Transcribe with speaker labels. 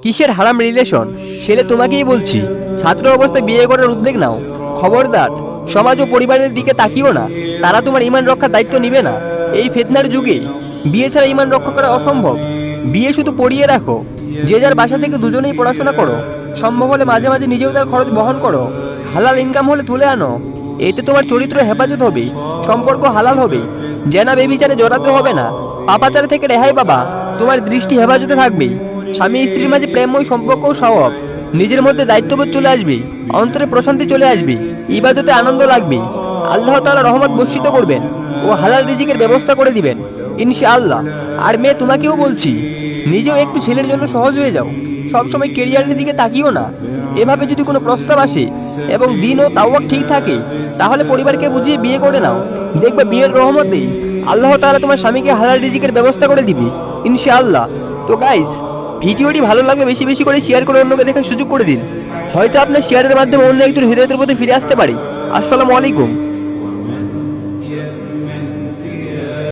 Speaker 1: কিসের হারাম রিলেশন ছেলে তোমাকেই বলছি। ছাত্র অবস্থায় বিয়ে করার উদ্যোগ নাও। খবরদার, সমাজ ও পরিবারের দিকে তাকিও না। তারা তোমার ইমান রক্ষার দায়িত্ব নিবে না। এই ফেতনার যুগে বিয়ে ছাড়া ইমান রক্ষা করা অসম্ভব। বিয়ে শুধু পড়িয়ে রাখো। যে যার বাসা থেকে দুজনেই পড়াশোনা করো। সম্ভব হলে মাঝে মাঝে নিজেও তার খরচ বহন করো। হালাল ইনকাম হলে তুলে আনো। এতে তোমার চরিত্র হেফাজত হবে, সম্পর্ক হালাল হবে। জেনা বেবিচারে জড়াতে হবে না। পাপাচার থেকে রেহাই বাবা তোমার দৃষ্টি হেফাজতে থাকবে স্বামী স্ত্রীর মাঝে প্রেমময় সম্পর্ক স্বভাব নিজের মধ্যে দায়িত্ববোধ চলে আসবে, অন্তরে প্রশান্তি চলে আসবে, ইবাদতে আনন্দ লাগবে। আল্লাহ তাআলা রহমত বর্ষিত করবেন ও হালাল রিজিকের ব্যবস্থা করে দিবেন, ইনশাআল্লাহ। আর মেয়ে, তোমাকেও বলছি, নিজেও একটু ছেলের জন্য সহজ হয়ে যাও। সবসময় কেরিয়ারের দিকে তাকিও না। এভাবে যদি কোনো প্রস্তাব আসে এবং দিন ও তাও ঠিক থাকে, তাহলে পরিবারকে বুঝিয়ে বিয়ে করে নাও। দেখবে বিয়ের রহমতেই আল্লাহ তাআলা তোমার স্বামীকে হালাল রিজিকের ব্যবস্থা করে দিবে, ইনশাআল্লাহ। তো গাইস ভিডিওটি ভালো লাগলে বেশি বেশি করে শেয়ার করে অন্যকে দেখার সুযোগ করে দিন। হয়তো আপনার শেয়ারের মাধ্যমে অন্য একজন হৃদয়তের প্রতি ফিরে আসতে পারি। আসসালামু আলাইকুম।